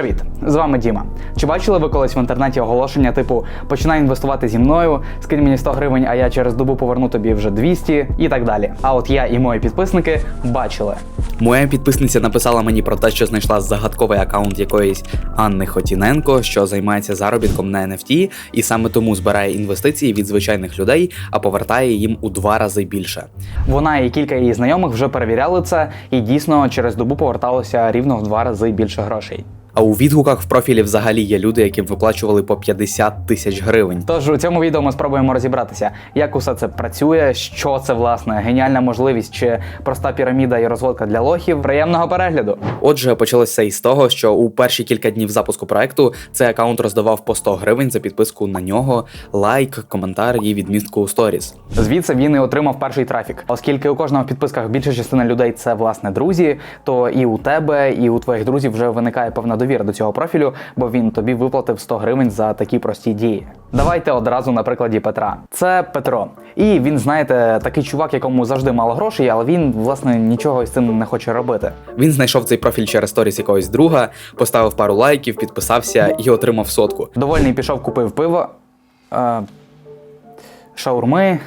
привіт! З вами Діма. Чи бачили ви колись в інтернеті оголошення типу починай інвестувати зі мною, скинь мені 100 гривень, а я через добу поверну тобі вже 200 і так далі. А от я і мої підписники бачили. Моя підписниця написала мені про те, що знайшла загадковий аккаунт якоїсь Анни Хотіненко, що займається заробітком на NFT, і саме тому збирає інвестиції від звичайних людей, а повертає їм у два рази більше. Вона і кілька її знайомих вже перевіряли це, і дійсно через добу поверталося рівно в два рази більше грошей. А у відгуках в профілі взагалі є люди, яким виплачували по 50 тисяч гривень. Тож у цьому відео ми спробуємо розібратися, як усе це працює, що це власне геніальна можливість чи проста піраміда і розводка для лохів. Приємного перегляду! Отже, почалося із того, що у перші кілька днів запуску проекту цей аккаунт роздавав по 100 гривень за підписку на нього, лайк, коментар і відмістку у сторіс. Звідси він і отримав перший трафік. Оскільки у кожного в підписках більша частина людей це власне друзі, то і у тебе, і у твоїх друзів вже виникає певна довіра до цього профілю, бо він тобі виплатив 100 гривень за такі прості дії. Давайте одразу на прикладі Петра. Це Петро, і він, знаєте, такий чувак, якому завжди мало грошей, але він власне нічого з цим не хоче робити. Він знайшов цей профіль через сторіс якогось друга, поставив пару лайків, підписався і отримав сотку. Довольний пішов, купив пиво, е, шаурми.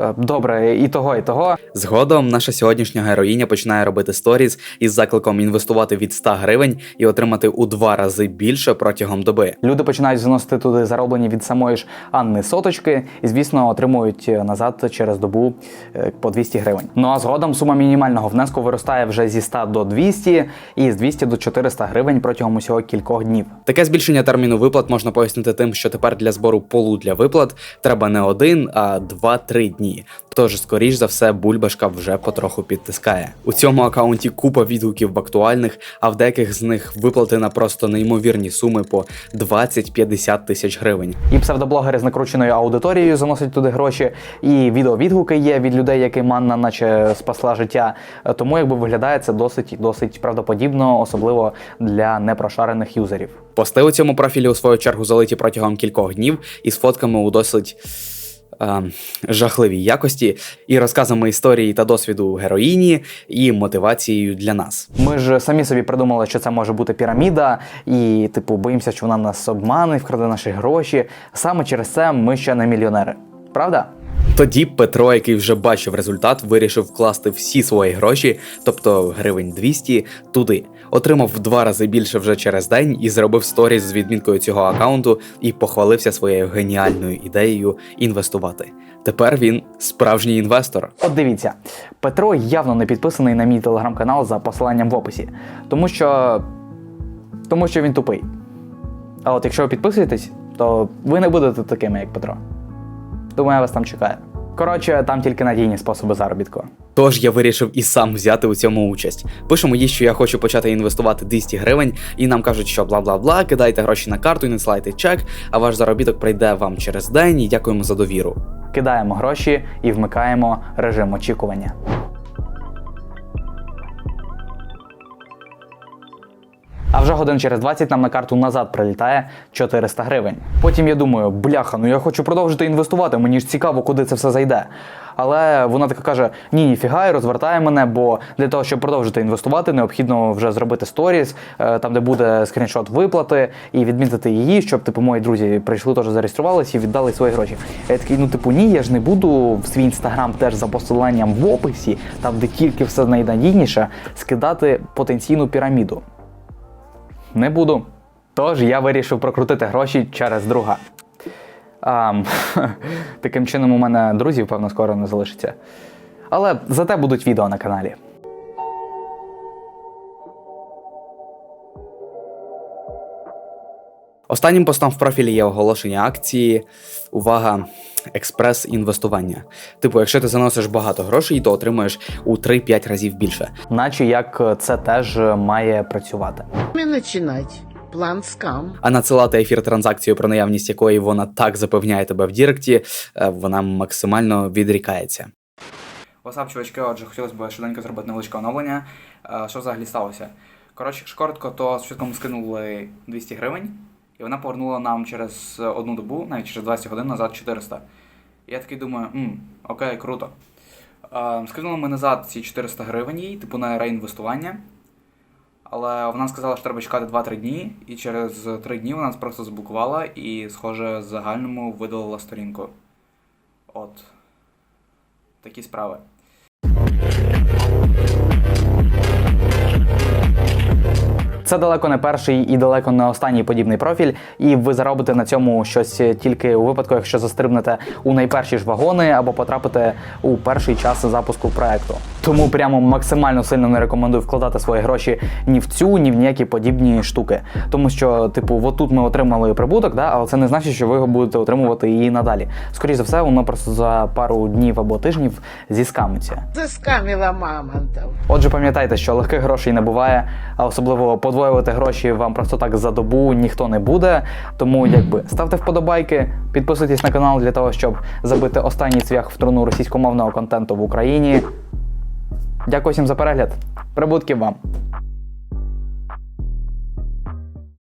Е, Добре, і того, і того. Згодом наша сьогоднішня героїня починає робити сторіс із закликом інвестувати від 100 гривень і отримати у два рази більше протягом доби. Люди починають заносити туди зароблені від самої ж Анни соточки, і звісно отримують назад через добу е, по 200 гривень. Ну а згодом сума мінімального внеску виростає вже зі 100 до 200 і з 200 до 400 гривень протягом усього кількох днів. Таке збільшення терміну виплат можна пояснити тим, що тепер для збору полу для виплат треба не один, а два-три дні. Тож, скоріш за все, бульбашка вже потроху підтискає. У цьому акаунті купа відгуків в актуальних, а в деяких з них виплати на просто неймовірні суми по 20-50 тисяч гривень. І псевдоблогери з накрученою аудиторією заносять туди гроші, і відеовідгуки є від людей, яким Анна наче спасла життя. Тому якби виглядає це досить досить правдоподібно, особливо для непрошарених юзерів. Пости у цьому профілі у свою чергу залиті протягом кількох днів із фотками у досить. Е, Жахливій якості і розказами історії та досвіду героїні і мотивацією для нас. Ми ж самі собі придумали, що це може бути піраміда, і, типу, боїмося, що вона нас обмане, вкраде наші гроші. Саме через це ми ще не мільйонери. Правда? Тоді Петро, який вже бачив результат, вирішив вкласти всі свої гроші, тобто гривень 200, туди. Отримав в два рази більше вже через день і зробив сторіс з відмінкою цього аккаунту і похвалився своєю геніальною ідеєю інвестувати. Тепер він справжній інвестор. От дивіться, Петро явно не підписаний на мій телеграм-канал за посиланням в описі, тому що. тому що він тупий. А от якщо ви підписуєтесь, то ви не будете такими, як Петро. Думаю, я вас там чекаю. Коротше, там тільки надійні способи заробітку. Тож я вирішив і сам взяти у цьому участь. Пишемо їй, що я хочу почати інвестувати 200 гривень, і нам кажуть, що бла бла бла, кидайте гроші на карту і надсилайте чек, а ваш заробіток прийде вам через день і дякуємо за довіру. Кидаємо гроші і вмикаємо режим очікування. А вже годин через 20 нам на карту назад прилітає 400 гривень. Потім я думаю, бляха, ну я хочу продовжити інвестувати, мені ж цікаво, куди це все зайде. Але вона така каже: ні, ніфіга, і розвертає мене, бо для того, щоб продовжити інвестувати, необхідно вже зробити сторіс, е, там, де буде скріншот виплати, і відмітити її, щоб типу мої друзі прийшли, теж зареєструвалися і віддали свої гроші. Я такий, ну типу, ні, я ж не буду в свій інстаграм теж за посиланням в описі, там де тільки все найнадійніше, скидати потенційну піраміду. Не буду. Тож я вирішив прокрутити гроші через друга. А, таким чином, у мене друзів, певно, скоро не залишиться. Але зате будуть відео на каналі. Останнім постом в профілі є оголошення акції. Увага, експрес-інвестування. Типу, якщо ти заносиш багато грошей, то отримуєш у 3-5 разів більше. Наче як це теж має працювати. Время начинать. План скам. А надсилати ефір транзакцію, про наявність якої вона так запевняє тебе в Діректі, е, вона максимально відрікається. Васап, чувачки, отже, хотілося б швиденько зробити невеличке оновлення. Е, Що взагалі сталося? Коротше, коротко, то спочатку ми скинули 200 гривень, і вона повернула нам через одну добу, навіть через 20 годин назад 400. І я такий думаю, м, окей, круто. Е, Скинули ми назад ці 400 гривень їй, типу на реінвестування. Але вона сказала, що треба чекати 2-3 дні, і через 3 дні вона нас просто заблокувала і, схоже, загальному видалила сторінку. От. Такі справи. Це далеко не перший і далеко не останній подібний профіль, і ви заробите на цьому щось тільки у випадку, якщо застрибнете у найперші ж вагони або потрапите у перший час запуску проекту. Тому прямо максимально сильно не рекомендую вкладати свої гроші ні в цю, ні в ніякі подібні штуки. Тому що, типу, отут ми отримали прибуток, да, але це не значить, що ви його будете отримувати і надалі. Скоріше за все, воно просто за пару днів або тижнів зіскамиться. Заскамила мамонтов. Отже, пам'ятайте, що легких грошей не буває, а особливо подвоювати гроші вам просто так за добу ніхто не буде. Тому якби ставте вподобайки, підписуйтесь на канал для того, щоб забити останній цвях в труну російськомовного контенту в Україні. Дякую всім за перегляд. Прибутків вам!